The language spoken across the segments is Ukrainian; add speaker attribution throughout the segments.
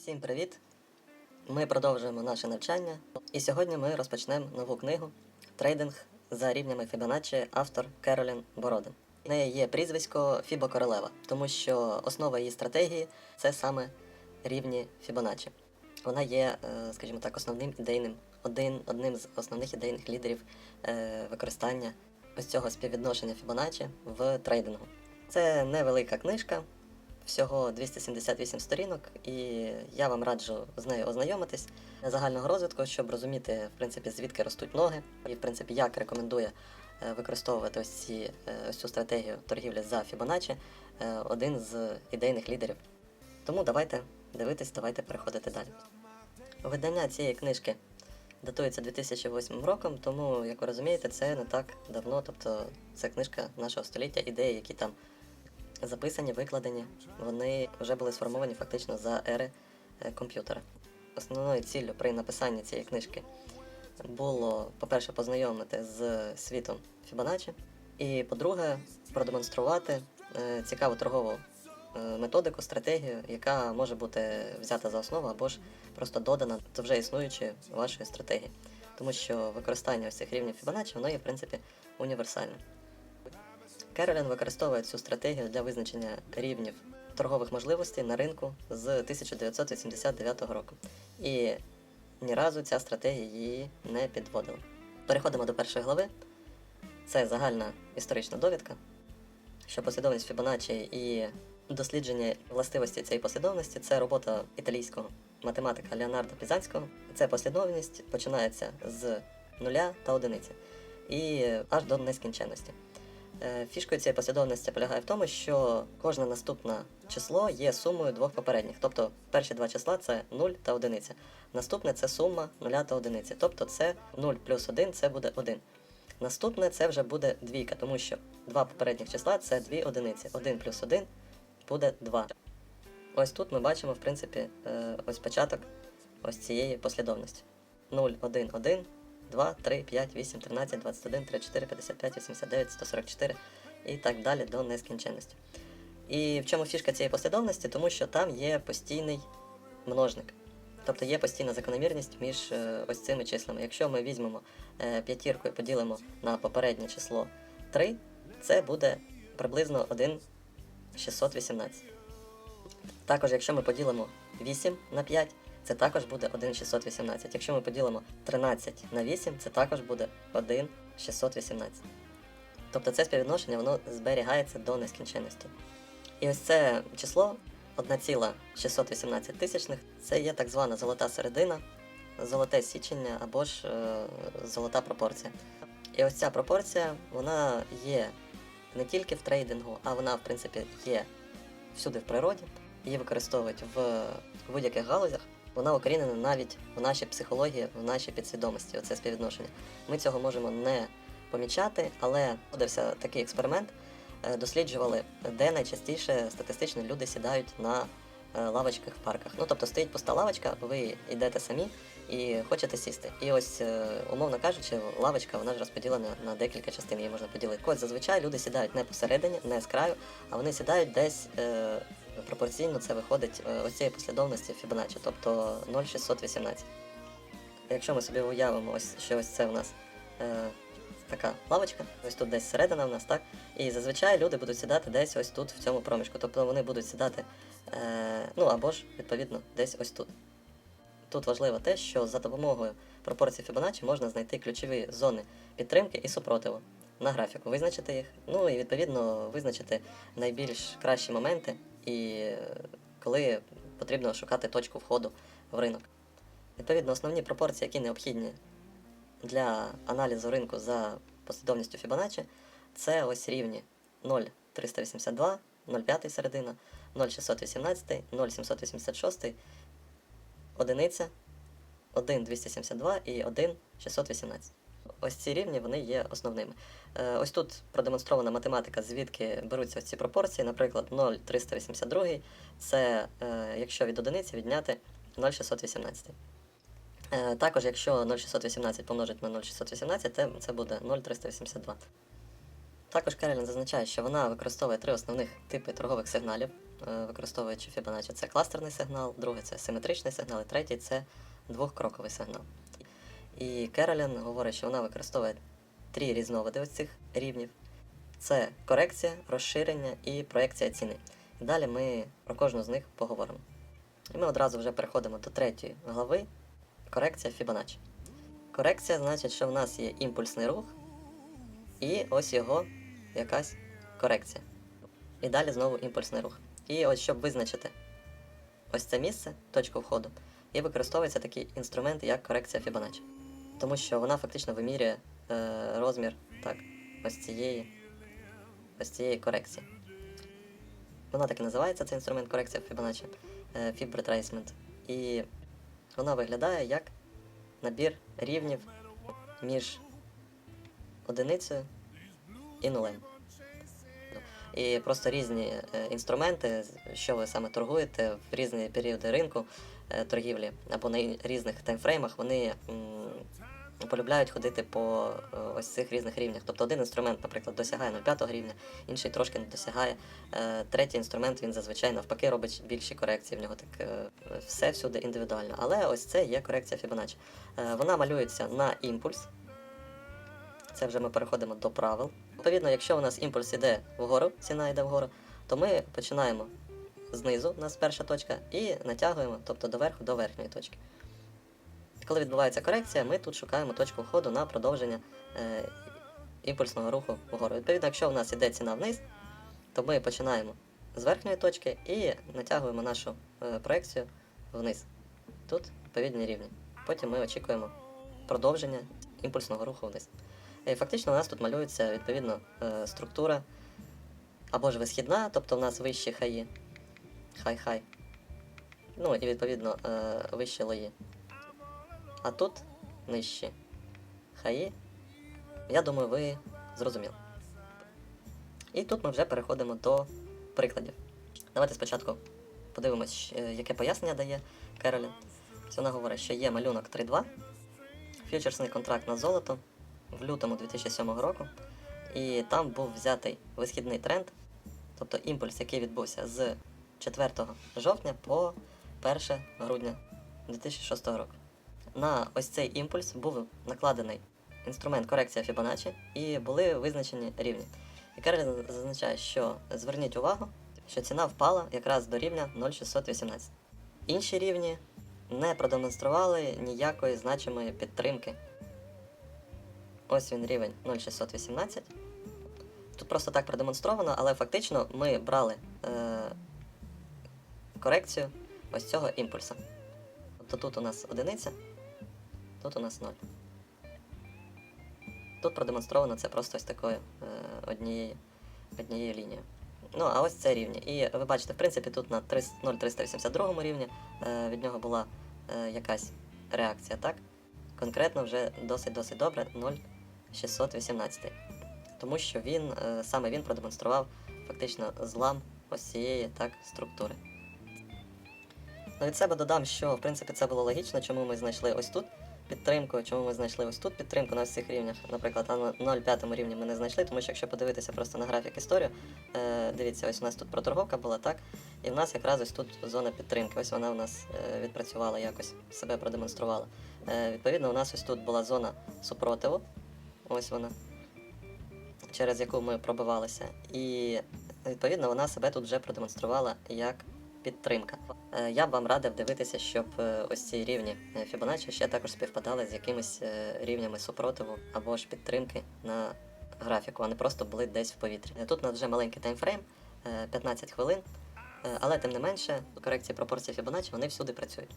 Speaker 1: Всім привіт! Ми продовжуємо наше навчання, і сьогодні ми розпочнемо нову книгу Трейдинг за рівнями Фібоначчі, автор Керолін Бородин. В неї є прізвисько Фібо Королева, тому що основа її стратегії це саме рівні Фібоначчі. Вона є, е, скажімо так, основним ідейним, один, одним з основних ідейних лідерів е, використання ось цього співвідношення Фібоначчі в трейдингу. Це невелика книжка, всього 278 сторінок, і я вам раджу з нею ознайомитись для загального розвитку, щоб розуміти, в принципі, звідки ростуть ноги, і в принципі, як рекомендує е, використовувати ось, ці, е, ось цю стратегію торгівлі за Fibonacci е, один з ідейних лідерів. Тому давайте дивитись, давайте переходити далі. Видання цієї книжки датується 2008 роком, тому, як ви розумієте, це не так давно. Тобто це книжка нашого століття, ідеї, які там записані, викладені, вони вже були сформовані фактично за ери е, комп'ютера. Основною ціллю при написанні цієї книжки було, по-перше, познайомити з світом Fibonacci, і, по-друге, продемонструвати е, цікаву торгову е, методику, стратегію, яка може бути взята за основу або ж просто додана до вже існуючої вашої стратегії. Тому що використання цих рівнів Fibonacci, воно є, в принципі, універсальним. Керолін використовує цю стратегію для визначення рівнів торгових можливостей на ринку з 1989 року. І ні разу ця стратегія її не підводила. Переходимо до першої глави. Це загальна історична довідка, що послідовність Fibonacci і дослідження властивості цієї послідовності це робота італійського математика Леонардо Пізанського. Ця послідовність починається з нуля та одиниці і аж до нескінченності. Е, Фішкою цієї послідовності полягає в тому, що кожне наступне число є сумою двох попередніх. Тобто перші два числа це 0 та 1. Наступне це сума 0 та 1. Тобто це 0 плюс 1 це буде 1. Наступне це вже буде двійка, тому що два попередніх числа це дві одиниці. 1 плюс 1 буде 2. Ось тут ми бачимо, в принципі, е, ось початок ось цієї послідовності. 0, 1, 1, 2, 3, 5, 8, 13, 21, 34, 55, 89, 144 і так далі до нескінченності. І в чому фішка цієї послідовності? Тому що там є постійний множник. Тобто є постійна закономірність між е, ось цими числами. Якщо ми візьмемо е, п'ятірку і поділимо на попереднє число 3, це буде приблизно 1,618. Також, якщо ми поділимо 8 на 5, це також буде 1,618. Якщо ми поділимо 13 на 8, це також буде 1,618. Тобто це співвідношення воно зберігається до нескінченності. І ось це число 1,618 тисячних це є так звана золота середина, золоте січення або ж е, золота пропорція. І ось ця пропорція вона є не тільки в трейдингу, а вона, в принципі, є всюди в природі. Її використовують в будь-яких галузях. Вона укорінена навіть в нашій психології, в нашій підсвідомості, оце співвідношення. Ми цього можемо не помічати, але проводився такий експеримент. Е, Досліджували, де найчастіше статистично люди сідають на е, лавочках в парках. Ну тобто стоїть пуста лавочка, ви йдете самі і хочете сісти. І ось, е, умовно кажучи, лавочка вона ж розподілена на декілька частин, її можна поділити. Ось зазвичай люди сідають не посередині, не з краю, а вони сідають десь пропорційно це виходить е, ось цієї послідовності Fibonacci, тобто 0,618. Якщо ми собі уявимо, ось що ось це у нас е, така лавочка, ось тут десь середина в нас, так? І зазвичай люди будуть сідати десь ось тут, в цьому проміжку. Тобто вони будуть сідати, е, ну або ж, відповідно, десь ось тут. Тут важливо те, що за допомогою пропорцій Fibonacci можна знайти ключові зони підтримки і супротиву на графіку, визначити їх, ну і відповідно визначити найбільш кращі моменти, і коли потрібно шукати точку входу в ринок. Відповідно, основні пропорції, які необхідні для аналізу ринку за послідовністю Fibonacci, це ось рівні 0,382, 0,5 середина, 0,618, 0,786, одиниця, 1,272 і 1,618. Ось ці рівні вони є основними. Е, Ось тут продемонстрована математика, звідки беруться ці пропорції. Наприклад, 0,382 це е, якщо від одиниці відняти 0,618. Е, Також, якщо 0,618 помножить на 0,618, це, буде 0,382. Також Керолін зазначає, що вона використовує три основних типи торгових сигналів, використовуючи Fibonacci. Це кластерний сигнал, другий це симетричний сигнал, і третій це двохкроковий сигнал. І Керолін говорить, що вона використовує три різновиди ось цих рівнів: це корекція, розширення і проекція ціни. Далі ми про кожну з них поговоримо. І ми одразу вже переходимо до третьої глави корекція Fibonacci. Корекція значить, що в нас є імпульсний рух, і ось його якась корекція. І далі знову імпульсний рух. І ось щоб визначити ось це місце, точку входу, і використовується такий інструмент, як корекція Fibonacci. Тому що вона фактично вимірює е, розмір так, ось цієї, ось цієї корекції. Вона так і називається цей інструмент корекція Fibonacci, е, Fib Retracement. І вона виглядає як набір рівнів між одиницею і нулем. І просто різні е, інструменти, що ви саме торгуєте в різні періоди ринку торгівлі або на різних таймфреймах, вони полюбляють ходити по е, ось цих різних рівнях. Тобто один інструмент, наприклад, досягає 0,5 рівня, інший трошки не досягає. Е, Третій інструмент він зазвичай навпаки робить більші корекції. В нього так е, все всюди індивідуально. Але ось це є корекція Fibonacci. Е, Вона малюється на імпульс. Це вже ми переходимо до правил. Відповідно, якщо у нас імпульс іде вгору, ціна йде вгору, то ми починаємо знизу, у нас перша точка, і натягуємо, тобто доверху до верхньої точки. Коли відбувається корекція, ми тут шукаємо точку входу на продовження е, імпульсного руху вгору. Відповідно, якщо у нас іде ціна вниз, то ми починаємо з верхньої точки і натягуємо нашу е, проекцію вниз. Тут відповідні рівні. Потім ми очікуємо продовження імпульсного руху вниз. І фактично у нас тут малюється відповідно е, структура або ж висхідна, тобто в нас вищі хаї, хай-хай. Ну і відповідно е, вищі лої. А тут нижчі хаї. Я думаю, ви зрозуміли. І тут ми вже переходимо до прикладів. Давайте спочатку подивимось, е, яке пояснення дає Керолін. Вона говорить, що є малюнок 3.2, фьючерсний контракт на золото в лютому 2007 року. І там був взятий висхідний тренд, тобто імпульс, який відбувся з 4 жовтня по 1 грудня 2006 року. На ось цей імпульс був накладений інструмент корекція Fibonacci і були визначені рівні. І Керолін зазначає, що зверніть увагу, що ціна впала якраз до рівня 0,618. Інші рівні не продемонстрували ніякої значимої підтримки. Ось він рівень 0,618. Тут просто так продемонстровано, але фактично ми брали е, корекцію ось цього імпульсу. Тобто тут у нас одиниця, тут у нас 0. Тут продемонстровано це просто ось такою е, однією, однією лінією. Ну, а ось це рівні. І ви бачите, в принципі, тут на 0,382 рівні е, від нього була е, якась реакція, так? Конкретно вже досить-досить добре 0,618. Тому що він, саме він продемонстрував фактично злам ось цієї так, структури. Від себе додам, що в принципі це було логічно, чому ми знайшли ось тут підтримку, чому ми знайшли ось тут підтримку на цих рівнях. Наприклад, на 0,5 рівні ми не знайшли, тому що якщо подивитися просто на графік історію, е, дивіться, ось у нас тут проторговка була, так? І в нас якраз ось тут зона підтримки. Ось вона у нас е, відпрацювала якось, себе продемонструвала. Е, відповідно, у нас ось тут була зона супротиву. Ось вона, через яку ми пробивалися. І відповідно вона себе тут вже продемонструвала як підтримка. Е, Я б вам радив дивитися, щоб е, ось ці рівні е, Fibonacci ще також співпадали з якимись рівнями супротиву або ж підтримки на графіку, а не просто були десь в повітрі. Тут у нас вже маленький таймфрейм, е, 15 хвилин, але тим не менше корекції пропорцій Fibonacci вони всюди працюють.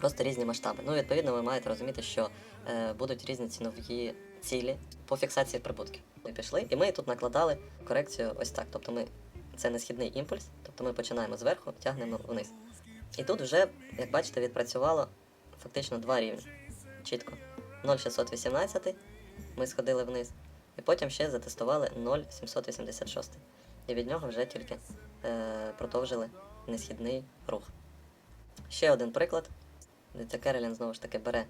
Speaker 1: Просто різні масштаби. Ну, відповідно, ви маєте розуміти, що е, будуть різні цінові цілі по фіксації прибутків. Ми пішли, і ми тут накладали корекцію ось так. Тобто ми це не східний імпульс, тобто ми починаємо зверху, тягнемо вниз. І тут вже, як бачите, відпрацювало фактично два рівні. Чітко. 0,618 ми сходили вниз, і потім ще затестували 0,786. І від нього вже тільки е, продовжили несхідний рух. Ще один приклад. Дивіться, Керолін знову ж таки бере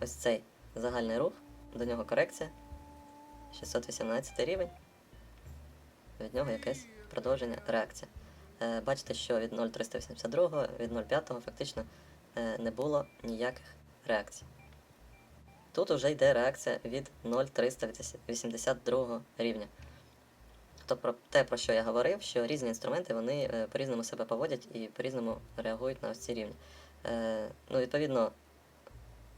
Speaker 1: ось цей загальний рух, до нього корекція. 618 рівень. від нього якесь продовження реакція. Е, Бачите, що від 0,382, від 0,5 фактично е, не було ніяких реакцій. Тут вже йде реакція від 0,382 рівня. Тобто про те, про що я говорив, що різні інструменти вони е, по-різному себе поводять і по-різному реагують на ось ці рівні. Ну, відповідно,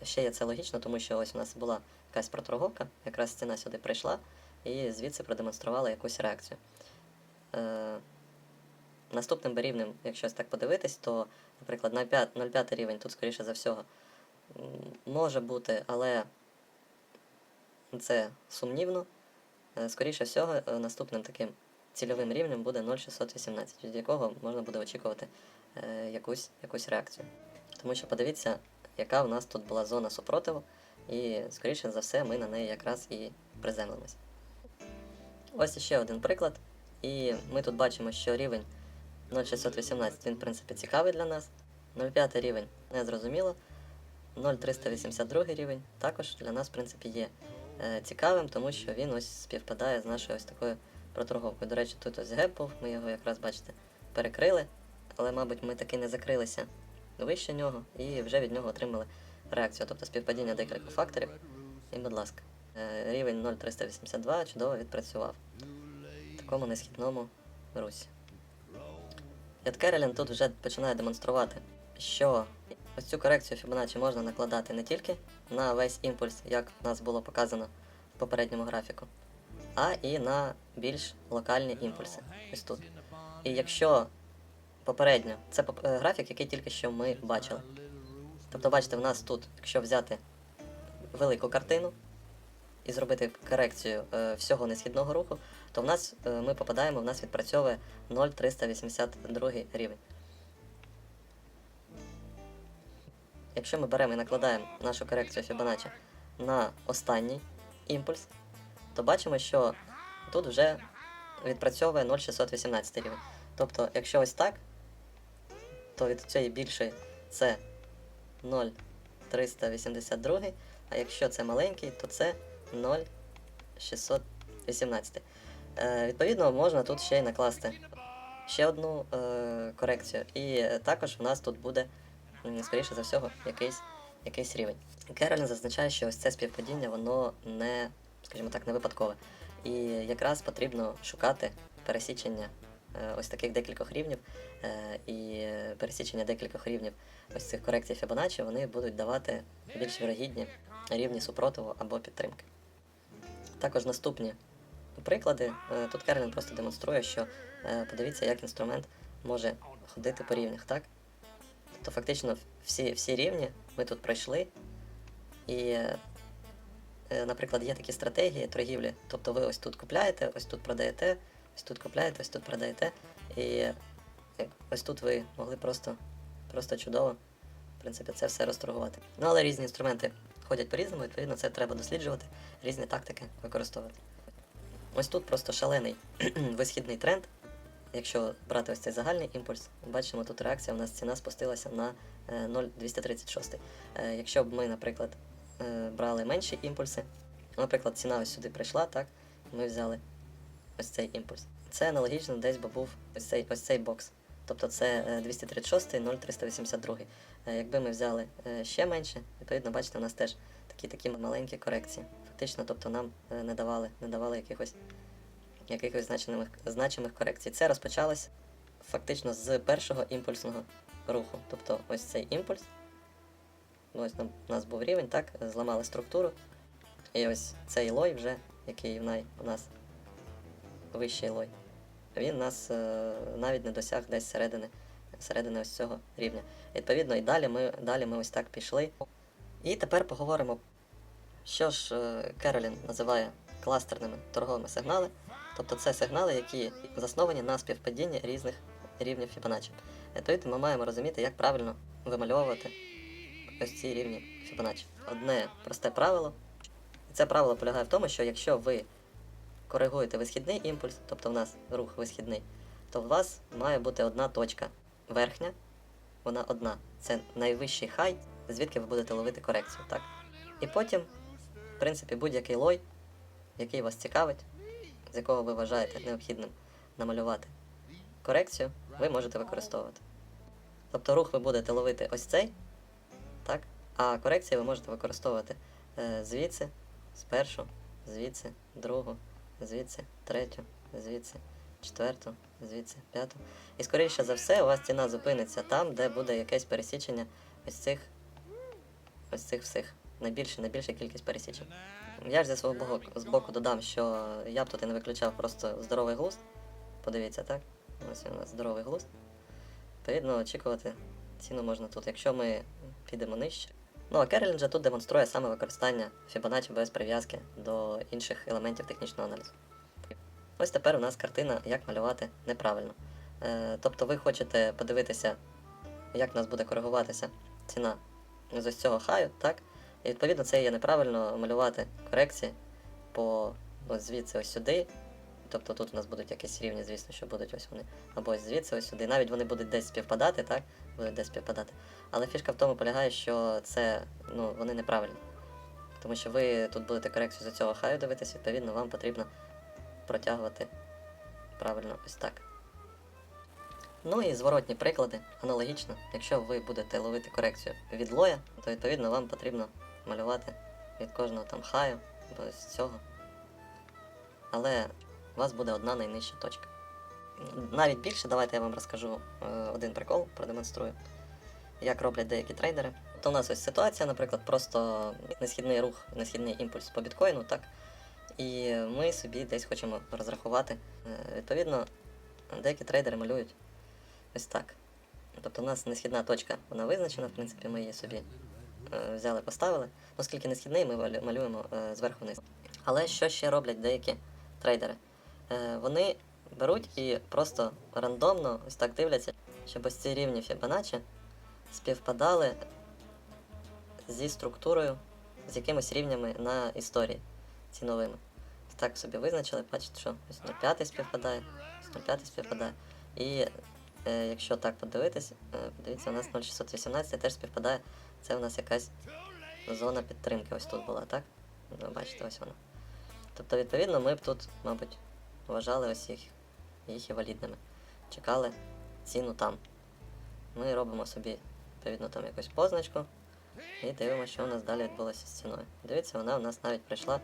Speaker 1: ще є це логічно, тому що ось у нас була якась проторговка, якраз стіна сюди прийшла і звідси продемонструвала якусь реакцію. Наступним би рівнем, якщо так подивитись, то, наприклад, 0,5 0,5 рівень тут, скоріше за всього, може бути, але це сумнівно. Е, Скоріше всього, е, наступним таким цільовим рівнем буде 0,618, від якого можна буде очікувати е, якусь, якусь реакцію. Тому що подивіться, яка в нас тут була зона супротиву, і, скоріше за все, ми на неї якраз і приземлимось. Ось ще один приклад. І ми тут бачимо, що рівень 0,618 він, в принципі, цікавий для нас. 0,5 рівень незрозуміло. 0,382 рівень також для нас, в принципі, є е, цікавим, тому що він ось співпадає з нашою ось такою проторговкою. До речі, тут ось геп був, ми його якраз, бачите, перекрили, але, мабуть, ми таки не закрилися вище нього і вже від нього отримали реакцію, тобто співпадіння декількох факторів. І, будь ласка, е, рівень 0,382 чудово відпрацював в такому несхідному русі. Керелін тут вже починає демонструвати, що ось цю корекцію Fibonacci можна накладати не тільки на весь імпульс, як в нас було показано в попередньому графіку, а і на більш локальні імпульси. Ось тут. І якщо попередньо, це е, графік, який тільки що ми бачили. Тобто, бачите, в нас тут, якщо взяти велику картину і зробити корекцію е, всього несхідного руху, то в нас е, ми попадаємо, в нас відпрацьовує 0,382 рівень. Якщо ми беремо і накладаємо нашу корекцію Fibonacci на останній імпульс, то бачимо, що тут вже відпрацьовує 0,618 рівень. Тобто, якщо ось так, то від цієї більшої це 0,382, а якщо це маленький, то це 0,618. Е, відповідно, можна тут ще й накласти ще одну е, корекцію. І також в нас тут буде, скоріше за всього, якийсь, якийсь рівень. Керолін зазначає, що ось це співпадіння, воно не, скажімо так, не випадкове. І якраз потрібно шукати пересічення е, ось таких декількох рівнів, е, і пересічення декількох рівнів ось цих корекцій Fibonacci, вони будуть давати більш вірогідні рівні супротиву або підтримки. Також наступні приклади. Е, Тут Керлін просто демонструє, що е, подивіться, як інструмент може ходити по рівнях, так? Тобто фактично всі, всі рівні ми тут пройшли, і, е, наприклад, є такі стратегії торгівлі, тобто ви ось тут купляєте, ось тут продаєте, ось тут купляєте, ось тут продаєте, і ось тут ви могли просто, просто чудово, в принципі, це все розторгувати. Ну, але різні інструменти ходять по-різному, відповідно, це треба досліджувати, різні тактики використовувати. Ось тут просто шалений висхідний тренд. Якщо брати ось цей загальний імпульс, бачимо, тут реакція, у нас ціна спустилася на е, 0,236. Е, Якщо б ми, наприклад, е, брали менші імпульси, наприклад, ціна ось сюди прийшла, так, ми взяли ось цей імпульс. Це аналогічно десь би був ось цей, ось цей бокс. Тобто це е, 236, 0,382. Е, Якби ми взяли е, ще менше, відповідно, бачите, у нас теж такі такі маленькі корекції. Фактично, тобто нам е, не давали, не давали якихось, якихось значених, значимих корекцій. Це розпочалось фактично з першого імпульсного руху. Тобто ось цей імпульс. Ось там у нас був рівень, так, зламали структуру. І ось цей лой вже, який в най- у нас вищий лой, він нас е, навіть не досяг десь середини, середини ось цього рівня. Відповідно, і далі ми, далі ми ось так пішли. І тепер поговоримо, що ж е, Керолін називає кластерними торговими сигнали. Тобто це сигнали, які засновані на співпадінні різних рівнів Fibonacci. Відповідно, ми маємо розуміти, як правильно вимальовувати ось ці рівні Fibonacci. Одне просте правило. І це правило полягає в тому, що якщо ви коригуєте висхідний імпульс, тобто в нас рух висхідний, то у вас має бути одна точка верхня, вона одна. Це найвищий хай, звідки ви будете ловити корекцію. Так? І потім, в принципі, будь-який лой, який вас цікавить, з якого ви вважаєте необхідним намалювати корекцію, ви можете використовувати. Тобто рух ви будете ловити ось цей, так? а корекції ви можете використовувати е, звідси, спершу, звідси, другу, звідси, третю, звідси, четверту, звідси, п'яту. І скоріше за все, у вас ціна зупиниться там, де буде якесь пересічення ось цих, ось цих всіх. Найбільше, найбільша кількість пересічень. Я ж зі свого боку, з боку додам, що я б тут і не виключав просто здоровий глузд. Подивіться, так? Ось у нас здоровий глузд. Відповідно, очікувати ціну можна тут, якщо ми підемо нижче. Ну а Керолін же тут демонструє саме використання Fibonacci без прив'язки до інших елементів технічного аналізу. Ось тепер у нас картина, як малювати неправильно. Е, тобто ви хочете подивитися, як у нас буде коригуватися ціна з ось цього хаю, так? І відповідно це є неправильно малювати корекції по ось звідси ось сюди. Тобто тут у нас будуть якісь рівні, звісно, що будуть ось вони. Або ось звідси, ось сюди. Навіть вони будуть десь співпадати, так? Будуть десь співпадати. Але фішка в тому полягає, що це, ну, вони неправильні. Тому що ви тут будете корекцію за цього хаю дивитись, відповідно, вам потрібно протягувати правильно ось так. Ну і зворотні приклади, аналогічно, якщо ви будете ловити корекцію від лоя, то відповідно вам потрібно малювати від кожного там хаю або з цього. Але у вас буде одна найнижча точка. Навіть більше, давайте я вам розкажу е, один прикол, продемонструю, як роблять деякі трейдери. То у нас ось ситуація, наприклад, просто несхідний рух, несхідний імпульс по біткоїну, так? І ми собі десь хочемо розрахувати. Е, Відповідно, деякі трейдери малюють ось так. Тобто у нас несхідна точка, вона визначена, в принципі, ми її собі е, взяли, поставили. Оскільки несхідний, ми малюємо зверху вниз. Але що ще роблять деякі трейдери? Вони беруть і просто рандомно ось так дивляться, щоб ось ці рівні Fibonacci співпадали зі структурою, з якимись рівнями на історії ціновими. Ось так собі визначили, бачите, що ось 0,5 співпадає, ось 0,5 співпадає. І е, якщо так подивитись, е, дивіться, у нас 0,618 теж співпадає. Це у нас якась зона підтримки ось тут була, так? Ви бачите, ось вона. Тобто, відповідно, ми б тут, мабуть, вважали ось їх, їх і валідними. Чекали ціну там. Ми робимо собі, відповідно, там якусь позначку і дивимося, що у нас далі відбулося з ціною. Дивіться, вона у нас навіть прийшла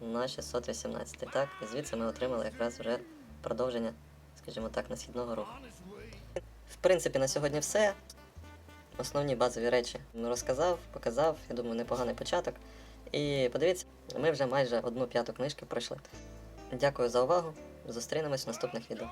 Speaker 1: на 618. Так, і звідси ми отримали якраз вже продовження, скажімо так, на східного руху. В принципі, на сьогодні все. Основні базові речі розказав, показав, я думаю, непоганий початок. І подивіться, ми вже майже одну п'яту книжки пройшли. Дякую за увагу. Зустрінемось в наступних відео.